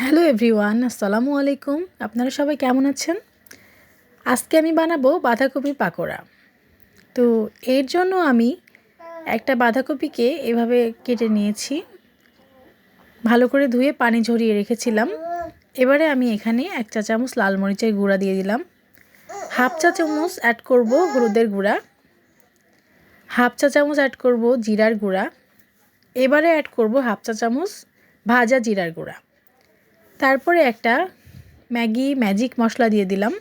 Hello everyone, আসসালামু আলাইকুম। আপনারা সবাই কেমন আছেন? আজকে আমি বানাবো বাঁধাকপির পাকোড়া। তো এর জন্য আমি একটা বাঁধাকপিকে এভাবে কেটে নিয়েছি। ভালো করে ধুয়ে পানি ঝরিয়ে রেখেছিলাম। এবারে আমি এখানে এক চা চামচ লাল মরিচের গুঁড়া দিয়ে দিলাম। হাফ চা চামচ অ্যাড করব হলুদের গুঁড়া। হাফ চা চামচ অ্যাড করব জিরার গুঁড়া। এবারে অ্যাড করব হাফ চা চামচ ভাজা জিরার গুঁড়া। তারপরে একটা ম্যাগি ম্যাজিক মশলা দিয়ে দিলাম।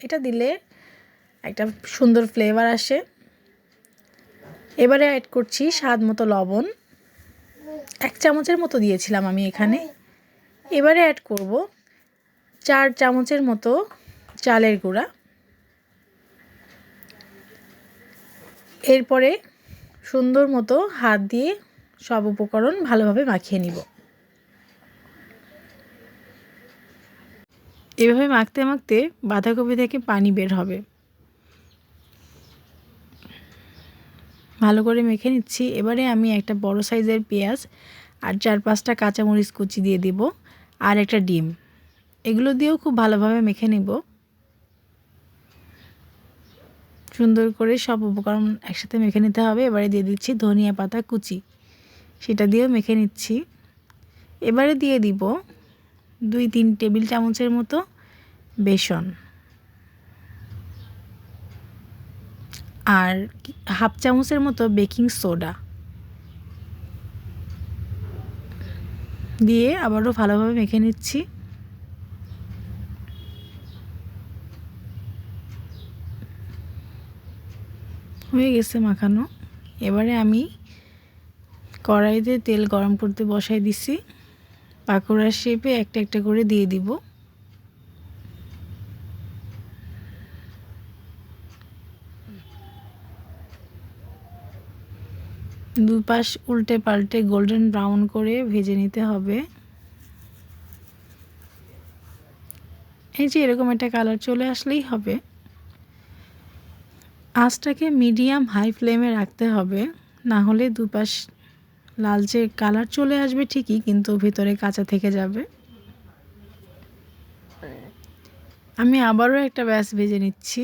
এটা দিলে একটা সুন্দর ফ্লেভার আসে। এবারে অ্যাড করছি স্বাদ মতো লবণ। এক চামচের মতো দিয়েছিলাম আমি এখানে। এবারে অ্যাড করব চার চামচের মতো চালের গুঁড়া। এরপরে সুন্দর মতো হাত দিয়ে সব উপকরণ ভালোভাবে মাখিয়ে নিব। এভাবে মাখতে মাখতে বাঁধাকপি থেকে পানি বের হবে। ভালো করে মেখে নিচ্ছি। এবারে আমি একটা বড় সাইজের পেঁয়াজ আর চার পাঁচটা কাঁচামরিচ কুচি দিয়ে দিব আর একটা ডিম। এগুলো দিয়েও খুব ভালোভাবে মেখে নিব। সুন্দর করে সব উপকরণ একসাথে মেখে নিতে হবে। এবারে দিয়ে দিচ্ছি ধনিয়া পাতা কুচি। সেটা দিয়েও মেখে নিচ্ছি। এবারে দিয়ে দিব দুই তিন টেবিল চামচের মতো বেসন। আর হাফ চামচের মতো বেকিং সোডা। দিয়ে আবারও ভালোভাবে মেখে নিচ্ছি। হয়ে গেছে মাখানো। এবারে আমি কড়াইতে তেল গরম করতে বসাই দিছি। পাকোড়ার শেপে একটা একটা করে দিয়ে দিব। দুপাশ উল্টে পাল্টে গোল্ডেন ব্রাউন করে ভেজে নিতে হবে। এই যে এরকম একটা কালার চলে আসলেই হবে। আঁচটাকে মিডিয়াম হাই ফ্লেমে রাখতে হবে, না হলে দুপাশ লালচে কালার চলে আসবে ঠিকই, কিন্তু ভিতরে কাঁচা থেকে যাবে। আমি আবারও একটা ব্যাস ভেজে নিচ্ছি।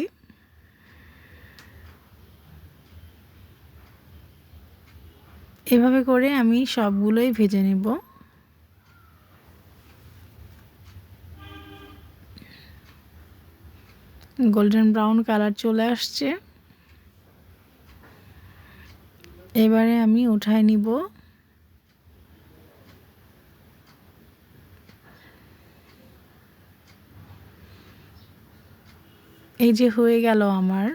এভাবে করে আমি সবগুলোই ভেজে নেব। গোল্ডেন ব্রাউন কালার চলে আসছে। এবারে আমি উঠায় নিব। এই যে হয়ে গেল আমার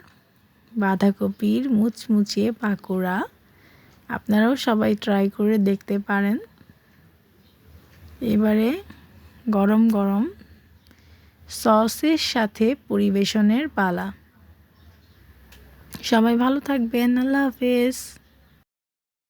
বাঁধাকপির মুচমুচিয়ে পাকোড়া। আপনারাও সবাই ট্রাই করে দেখতে পারেন। এবারে গরম গরম সসের সাথে পরিবেশনের পালা। সবাই ভালো থাকবেন, আল্লাহ হাফেজ।